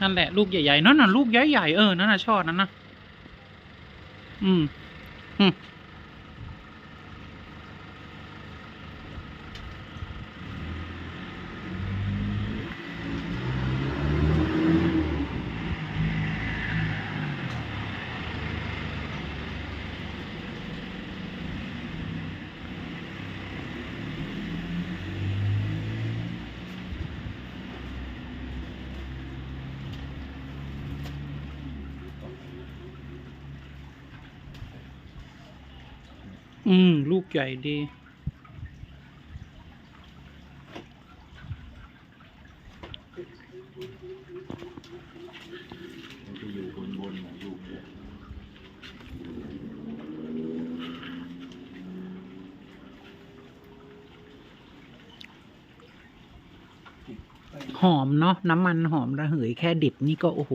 นั่นแหละลูกใหญ่ๆนั่นน่ะลูกใหญ่ๆเออนั่นน่ะชอบนั่นนะอืมอืม อืม ลูกใหญ่ดี มันจะอยู่บนบนๆของลูกเนี่ยหอมเนาะน้ำมันหอมระเหยแค่ดิบนี่ก็โอ้โห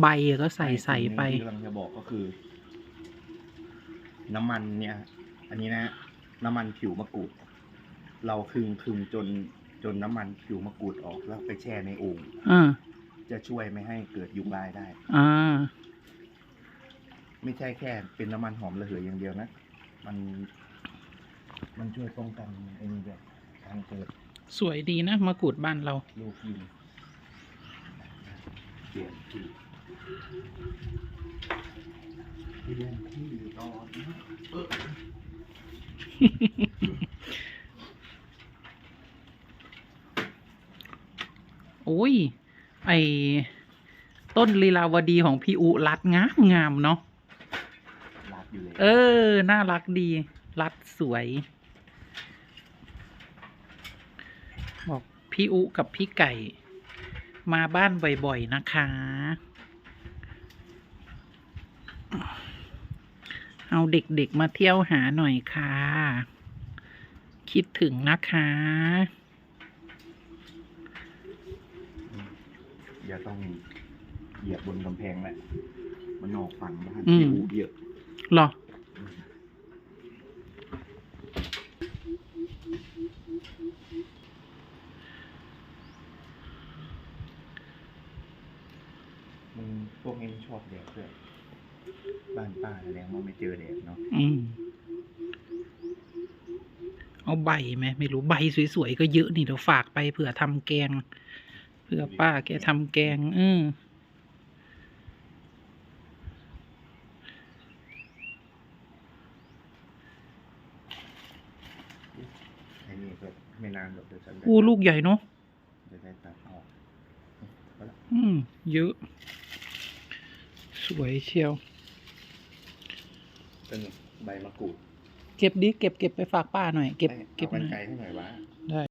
ใบก็ใส่ใส่ไป ที่กำลังจะบอกก็คือ น้ำมันเนี่ย อันนี้นะน้ำมันผิวมะกรูด เราคึงคึงจนจนน้ำมันผิวมะกรูดออกแล้วไปแช่ในโอ่งอ่าจะช่วยไม่ให้เกิดยุงลายได้ อ่า ไม่ใช่แค่เป็นน้ำมันหอมระเหยอย่างเดียวนะ มัน มันช่วยป้องกันไอ้นี่ด้วยการเกิดสวยดีนะมะกรูดบ้านเรา โรคยุงเปลี่ยนที่ โอ้ย ไอต้นลีลาวดีของพี่อุรัดงามงามเนาะรักอยู่เลยเออ น่ารักดี รัดสวย บอกพี่อุกับพี่ไก่ มาบ้านบ่อยๆนะคะ เอาเด็กๆมาเที่ยวหาหน่อยค่ะ คิดถึงนะคะ อย่าต้องเหยียบบนกำแพงแหละมันออกฝั่งบ้านอืม ที่อูเยอะหรอมึงพวกนี้มันชอบแดดด้วย บ้านป้าแสดงว่าไม่เจอแดดเนาะอืมเอาใบไหมไม่รู้ใบสวยๆก็เยอะนี่เดี๋ยวฝากไปเผื่อทำแกงเผื่อป้าแกทำแกงอืมไอ้นี่ก็ไม่นานหรอกเดี๋ยวฉันได้อู้ลูกใหญ่เนาะจะได้ตัดออกเอาละอืม เยอะ สวยเชียว เป็นใบมะกรูด เก็บดิเก็บเก็บไปฝากป้าหน่อย เก็บให้เก็บเอากันหน่ไกลอยให้หน่อยวะได้